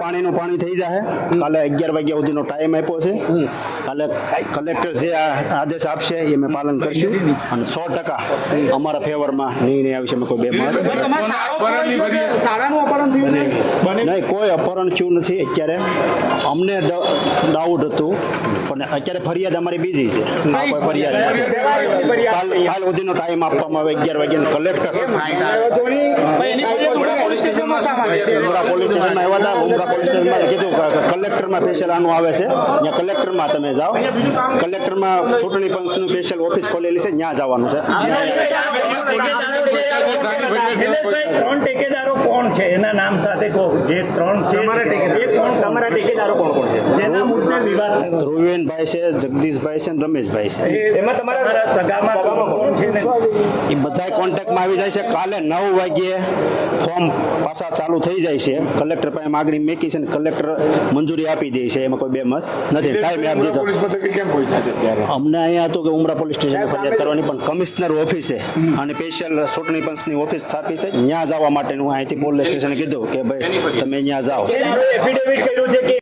પાણીનું પાણી થઈ જાય કાલે અગિયાર વાગ્યા સુધીનો ટાઈમ આપ્યો છે. કાલે કલેક્ટર જે આદેશ આપશે એ અમે પાલન કરશું. અને સો ટકા અમારા ફેવરમાં નિર્ણય આવશે. અમે કોઈ બે નહીં કોઈ અપહરણ થયું નથી અત્યારે. અમને ડાઉટ હતું. પણ અત્યારે ફરિયાદ અમારી બીજી છે. કોઈ ફરિયાદ હાલ સુધીનો ટાઈમ આપવામાં આવે અગિયાર વાગ્યાનો કલેક્ટર સ્ટેશનમાં આવ્યા હતા. ઉમરા પોલીસ સ્ટેશનમાં કીધું કે કલેક્ટરમાં સ્પેશિયલ આનું આવે છે. ત્યાં કલેક્ટરમાં તમે જાઓ. કલેક્ટરમાં ચૂંટણી પંચનું સ્પેશિયલ ઓફિસ ખોલેલી છે. ત્યાં જવાનું છે. ત્રણ ટેકેદારો કોણ છે? એના નામ સાથે કહો. જે ત્રણ છે એ કોણ તમારા ટેકેદારો કોણ કોણ છે? જેના મુદ્દે વિવાદ ધ્રુવેનભાઈ છે જગદીશભાઈ છે અને રમેશભાઈ છે. એમાં તમારા સગામાં એ બધા કોન્ટેક્ટમાં આવી જાય છે. કાલે નવ વાગ્યે ફોર્મ પાછા ચાલુ થઈ જાય છે. કલેક્ટર પાસે માગણી મેકી છે ને કલેક્ટર મંજૂરી આપી દે છે. એમાં કોઈ બે મત નથી. ટાઈમ આપી દીધો અમને અહીંયા હતું કે ઉમરા પોલીસ સ્ટેશન ફરિયાદ કરવાની પણ કમિશનર ઓફિસે અને સ્પેશિયલ ચૂંટણી પંચની ઓફિસ સ્થાપી છે. ત્યાં જવા માટેનું અહીંથી પોલીસ સ્ટેશને કીધું કે ભાઈ તમે ત્યાં જાઓ. એફિડેવિટ કર્યું છે કે